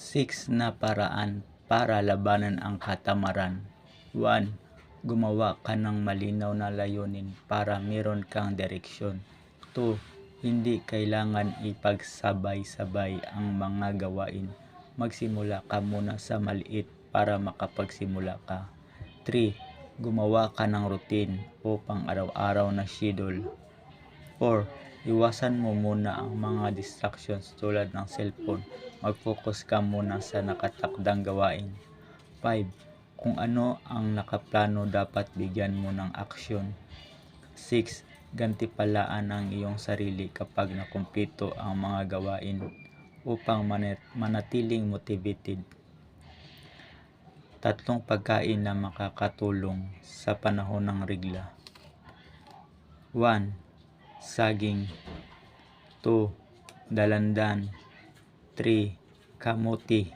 6 na paraan para labanan ang katamaran. 1. Gumawa ka ng malinaw na layunin para meron kang direksyon. 2. Hindi kailangan ipagsabay-sabay ang mga gawain. Magsimula ka muna sa maliit para makapagsimula ka. 3. Gumawa ka ng routine o pang-araw-araw na schedule. 4. Iwasan mo muna ang mga distractions tulad ng cellphone. Mag-focus ka muna sa nakatakdang gawain. 5. Kung ano ang nakaplano dapat bigyan mo ng aksyon. 6. Gantipalaan ang iyong sarili kapag nakumpleto ang mga gawain upang manat- manatiling motivated. Tatlong pagkain na makakatulong sa panahon ng regla. 1. Saging 2. Dalandan 3. Kamuti